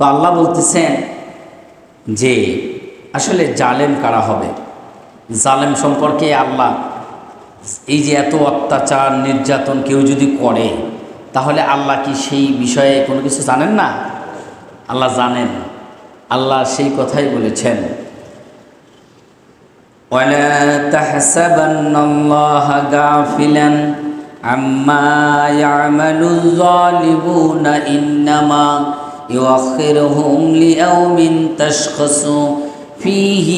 তো আল্লাহ বলতেছেন যে আসলে জালেম কারা হবে জালেম সম্পর্কে আল্লাহ এই যে এত অত্যাচার নির্যাতন কেউ যদি করে তাহলে আল্লাহ কি সেই বিষয়ে কোনো কিছু জানেন না আল্লাহ জানেন আল্লাহ সেই কথাই বলেছেন ولا تحسبن الله غافلا عما يعمل الظالمون إنما يؤخرهم ليوم تشخص فيه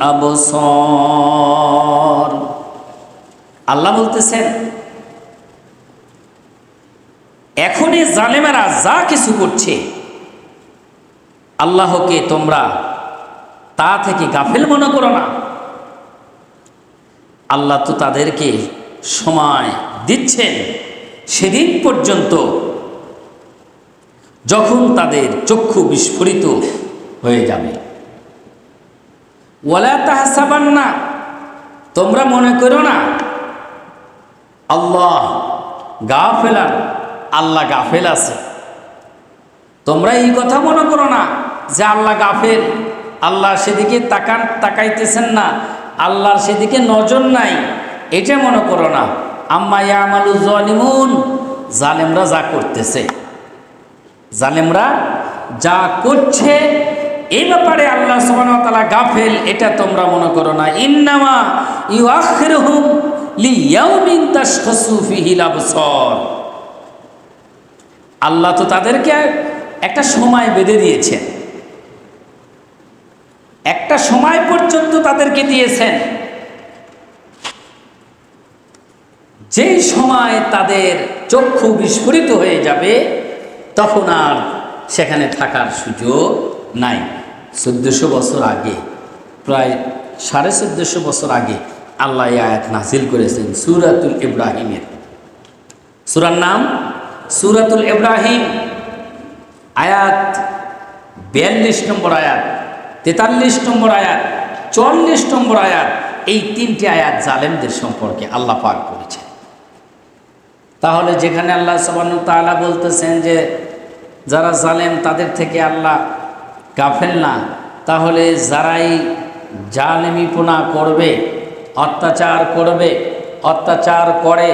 الأبصار আল্লাহ বলতেছেন এখনই জালেমেরা যা কিছু করছে আল্লাহকে তোমরা তা থেকে গাফেল মনে করো না আল্লাহ তো তাদেরকে সময় দিচ্ছেন সেদিন পর্যন্ত যখন তাদের চক্ষু বিস্ফোরিত হয়ে যাবে। ওয়ালা তাহসাবান না তোমরা মনে করো না, আল্লাহ গাফেলান, আল্লাহ গাফেল আছে। তোমরা এই কথা মনে করো না যে আল্লাহ গাফেল, আল্লাহ সেদিকে তাকান, তাকাইতেছেন না, আল্লাহর সেদিকে নজর নাই, এটা মনে করো না। আম্মা ইয়ামালু জলিমুন, জালেমরা যা করতেছে। জালেমরা যা করছে এই ব্যাপারে আল্লাহ ওয়া গাফেল, এটা তোমরা মনে করো না। ইন্নামা তাশখাসু ফিহিল আবসার। আল্লাহ তো তাদেরকে একটা সময় বেঁধে দিয়েছেন। একটা সময় পর্যন্ত তাদেরকে দিয়েছেন। যেই সময় তাদের চক্ষু বিস্ফোরিত হয়ে যাবে তখন আর সেখানে থাকার সুযোগ নাই। চোদ্দশো বছর আগে, প্রায় সাড়ে চোদ্দশো বছর আগে আল্লাহ আয়াত নাজিল করেছেন সুরাতুল ইব্রাহিমের। সুরার নাম সুরাতুল ইব্রাহিম। আয়াত বিয়াল্লিশ নম্বর আয়াত, তেতাল্লিশ নম্বর আয়াত চল্লিশ নম্বর আয়াত, এই তিনটি আয়াত জালেমদের সম্পর্কে আল্লাহ পাক করেছেন। তাহলে যেখানে আল্লাহ সবান তালা বলতেছেন যে যারা জালেম, তাদের থেকে আল্লাহ গাফেল না। তাহলে যারাই জালেমিপনা করবে, অত্যাচার করবে, অত্যাচার করে,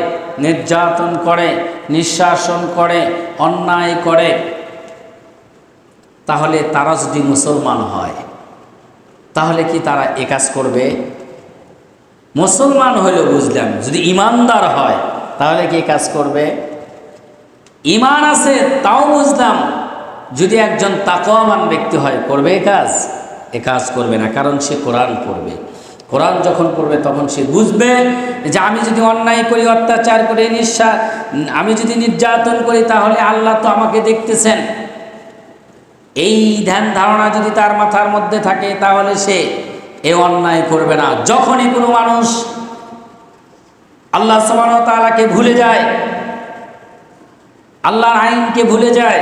নির্যাতন করে, নিঃশাসন করে, অন্যায় করে, তাহলে তারা যদি মুসলমান হয়, তাহলে কি তারা এ কাজ করবে? মুসলমান হইলে বুঝলাম, যদি ইমানদার হয়, তাহলে কি কাজ করবে? ইমান আছে, তাও বুঝলাম। যদি একজন তাকওয়ামান ব্যক্তি হয়, করবে এ কাজ? এ কাজ করবে না, কারণ সে কোরআন পড়বে। কোরআন যখন পড়বে, তখন সে বুঝবে যে আমি যদি অন্যায় করি, অত্যাচার করি নিঃশ্বাস আমি যদি নির্যাতন করি, তাহলে আল্লাহ তো আমাকে দেখতেছেন। এই ধ্যান ধারণা যদি তার মাথার মধ্যে থাকে, তাহলে সে এ অন্যায় করবে না। যখনই কোনো মানুষ আল্লাহ সমান ভুলে যায় আল্লাহর আইনকে ভুলে যায়,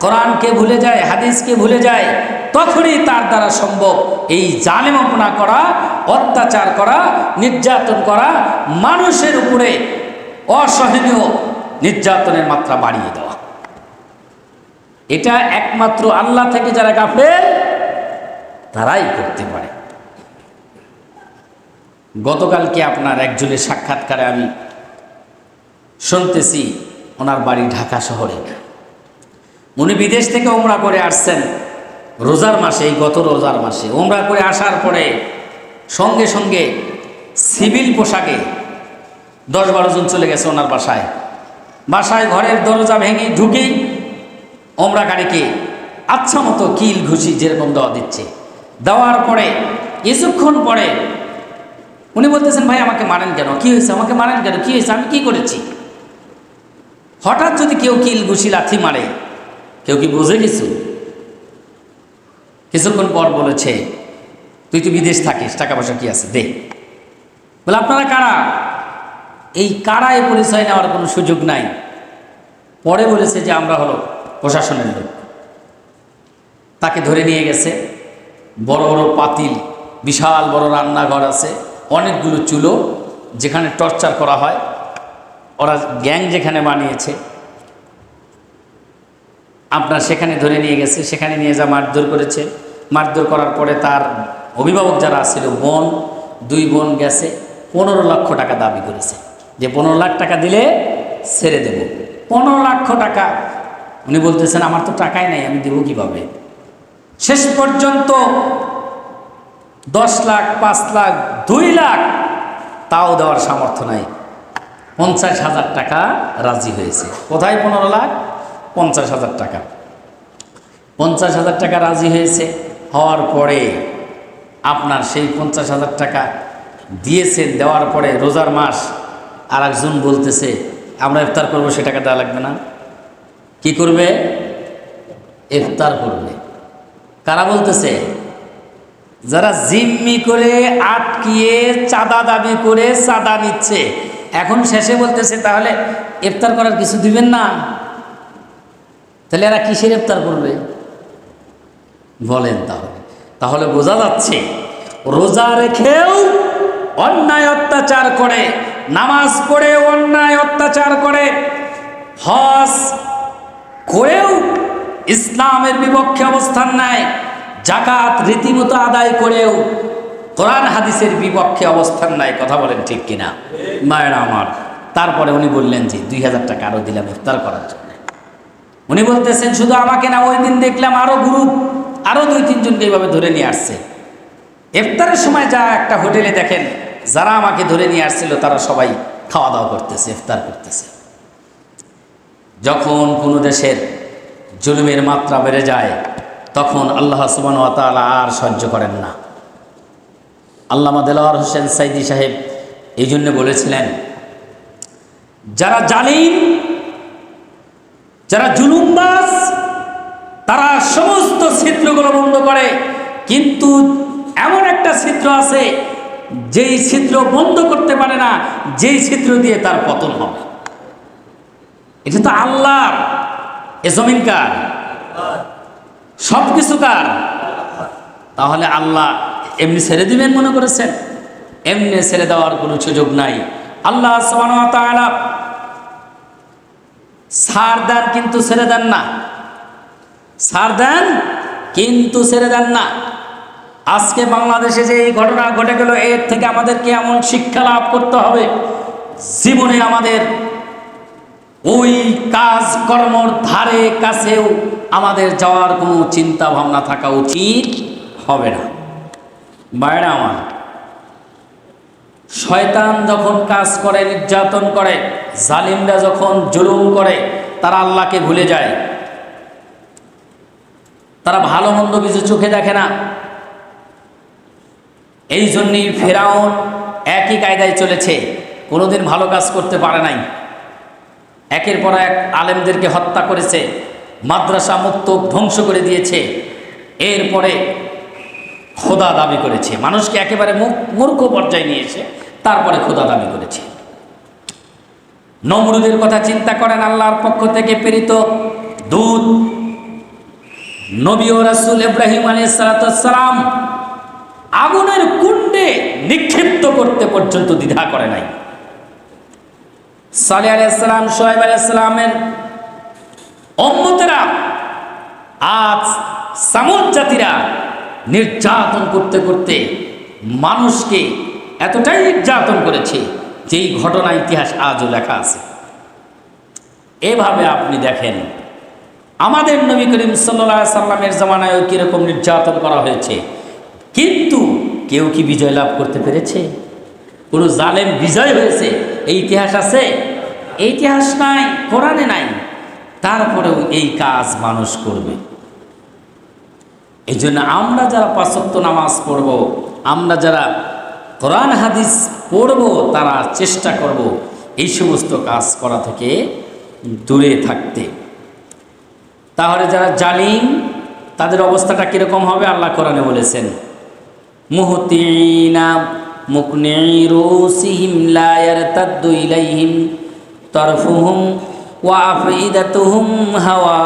কোরআনকে ভুলে যায়, হাদিসকে ভুলে যায়, তখনই তার দ্বারা সম্ভব এই জালেমপনা করা, অত্যাচার করা, নির্যাতন করা, মানুষের উপরে অসহনীয় নির্যাতনের মাত্রা বাড়িয়ে দেওয়া। এটা একমাত্র আল্লাহ থেকে যারা গাফেল, তারাই করতে পারে। গতকালকে আপনার একজনের সাক্ষাৎকারে আমি শুনতেছি ওনার বাড়ি ঢাকা শহরে। উনি বিদেশ থেকে ওমরা করে আসছেন রোজার মাসে, এই গত রোজার মাসে। ওমরা করে আসার পরে সঙ্গে সঙ্গে সিভিল পোশাকে দশ বারো জন চলে গেছে ওনার বাসায়। বাসায় ঘরের দরজা ভেঙে ঢুকেই ওমরা গাড়িকে আচ্ছা মতো কিল ঘুষি যেরকম দেওয়া দিচ্ছে। দেওয়ার পরে, কিছুক্ষণ পরে উনি বলতেছেন, ভাই, আমাকে মারেন কেন? কি হয়েছে? আমাকে মারেন কেন? কি হয়েছে? আমি কি করেছি? হঠাৎ যদি কেউ কিল ঘুষি লাথি মারে, কেউ কি বুঝে কিছু? কিছুক্ষণ পর বলেছে, তুই তো বিদেশ থাকিস টাকা পয়সা কি আছে? দে। বলে, আপনারা কারা? এই কারায় পরিচয় নেওয়ার কোনো সুযোগ নাই। পরে বলেছে যে, আমরা হলো প্রশাসনের লোক। তাকে ধরে নিয়ে গেছে। বড় বড় পাতিল, বিশাল বড় রান্নাঘর আছে, অনেকগুলো চুলো, যেখানে টর্চার করা হয়। ওরা গ্যাং যেখানে বানিয়েছে, আপনার সেখানে ধরে নিয়ে গেছে, সেখানে নিয়ে যা মারধর করেছে। মারধর করার পরে তার অভিভাবক যারা ছিল বোন, দুই বোন গেছে, পনেরো লক্ষ টাকা দাবি করেছে। যে পনেরো লাখ টাকা দিলে ছেড়ে দেব। পনেরো লক্ষ টাকা, উনি বলতেছেন, আমার তো টাকাই নাই, আমি দেবো কীভাবে? শেষ পর্যন্ত দশ লাখ, পাঁচ লাখ, দুই লাখ তাও দেওয়ার সামর্থ্য নাই। পঞ্চাশ হাজার টাকা রাজি হয়েছে। কোথায় পনেরো লাখ? পঞ্চাশ হাজার টাকা। পঞ্চাশ হাজার টাকা রাজি হয়েছে। হওয়ার পরে আপনার সেই পঞ্চাশ হাজার টাকা দিয়েছেন, দেওয়ার পরে রোজার মাস আর একজন বলতেছে, আমরা ইফতার করব, সে টাকা দেওয়া লাগবে না। কি করবে? ইফতার করবে। কারা বলতেছে? যারা জিম্মি করে আটকিয়ে চাঁদা দাবি করে চাঁদা নিচ্ছে এখন শেষে বলতেছে, তাহলে ইফতার করার কিছু দিবেন না? তাহলে এরা কিসের ইফতার করবে? বলেন তাহলে। তাহলে বোঝা যাচ্ছে, রোজা রেখেও অন্যায় অত্যাচার করে, নামাজ পড়ে অন্যায় অত্যাচার করে, হজ করেও ইসলামের বিপক্ষে অবস্থান নেয়, জাকাত রীতিমতো আদায় করেও কোরআন হাদিসের বিপক্ষে অবস্থান নেয় কথা বলেন ঠিক কিনা? মায়ের আমার, তারপরে উনি বললেন যে, দুই হাজার টাকা আরও দিলাম ইফতার করার জন্য। উনি বলতেছেন, শুধু আমাকে না, ওই দিন দেখলাম আরও গ্রুপ আরও দুই তিনজনকে এইভাবে ধরে নিয়ে আসছে। ইফতারের সময় যা একটা হোটেলে দেখেন, যারা আমাকে ধরে নিয়ে আসছিল, তারা সবাই খাওয়া দাওয়া করতেছে, ইফতার করতেছে। যখন কোনো দেশের জুলুমের মাত্রা বেড়ে যায়, তখন আল্লাহ সুবান আর সহ্য করেন না। আল্লামা দেলাওয়ার হোসেন সাইদি সাহেব এই জন্য বলেছিলেন, যারা জালিম, যারা জুলুমবাজ, তারা সমস্ত ছিদ্রগুলো বন্ধ করে। কিন্তু এমন একটা ছিদ্র আছে, যেই ছিদ্র বন্ধ করতে পারে না, যেই ছিদ্র দিয়ে তার পতন হবে। এটা তো আল্লাহর। এ জমিন কার? সব কিছু কার? তাহলে আল্লাহ এমনি ছেড়ে দিবেন মনে করেছেন? এমনি ছেড়ে দেওয়ার কোনো সুযোগ নাই। আল্লাহ তাআলা দেন কিন্তু ছেড়ে দেন না। সার দেন কিন্তু ছেড়ে দেন না। আজকে বাংলাদেশে যে এই ঘটনা ঘটে গেল, এর থেকে আমাদেরকে এমন শিক্ষা লাভ করতে হবে। জীবনে আমাদের ওই কাজ কর্মর ধারে কাছেও আমাদের যাওয়ার কোনো চিন্তা ভাবনা থাকা উচিত হবে না। বাইরে আমার। শয়তান যখন কাজ করে, নির্যাতন করে, জালিমরা যখন জুলুম করে, তারা আল্লাহকে ভুলে যায়। তারা ভালো মন্দ কিছু চোখে দেখে না। এই জন্যই ফেরাউন একই কায়দায় চলেছে, কোনোদিন ভালো কাজ করতে পারে নাই। একের পর এক আলেমদেরকে হত্যা করেছে, মাদ্রাসা মুক্ত ধ্বংস করে দিয়েছে। এরপরে খোদা দাবি করেছে। মানুষকে একেবারে মূর্খ পর্যায়ে নিয়ে এসে তারপরে খোদা দাবি করেছে। নমরুদের কথা চিন্তা করেন আল্লাহর পক্ষ থেকে প্রেরিত দূত নবী ও রাসূল ইব্রাহিম আলাইহিস আগুনের কুণ্ডে নিক্ষিপ্ত করতে পর্যন্ত দ্বিধা করে নাই। সালে আলাইসালাম সোহেব আলাইসালামের অম্মতেরা আজ সামুদ জাতিরা নির্যাতন করতে করতে মানুষকে এতটাই নির্যাতন করেছে যেই ঘটনা ইতিহাস আজও লেখা আছে। এভাবে আপনি দেখেন, আমাদের নবী করিম সাল্লা সাল্লামের জামানায়ও কীরকম নির্যাতন করা হয়েছে। কিন্তু কেউ কি বিজয় লাভ করতে পেরেছে? কোনো জালেম বিজয় হয়েছে? এই ইতিহাস আছে? ইতিহাস নাই, কোরআনে নাই। তারপরেও এই কাজ মানুষ করবে। এই জন্য আমরা যারা পাঁচত্ব নামাজ পড়ব, আমরা যারা কোরআন, হাদিস পড়ব, তারা চেষ্টা করব এই সমস্ত কাজ করা থেকে দূরে থাকতে। তাহলে যারা জালিম, তাদের অবস্থাটা কীরকম হবে? আল্লাহ কোরআনে বলেছেন হাওয়া।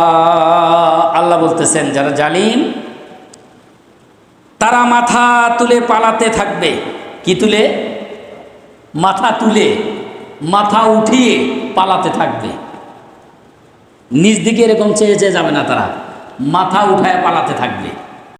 আল্লাহ বলতেছেন, যারা জালিম তারা মাথা তুলে পালাতে থাকবে। কি তুলে? মাথা তুলে, মাথা উঠিয়ে পালাতে থাকবে। নিজ দিকে এরকম চেয়ে চেয়ে যাবে না তারা। মাথা উঠায় পালাতে থাকবে।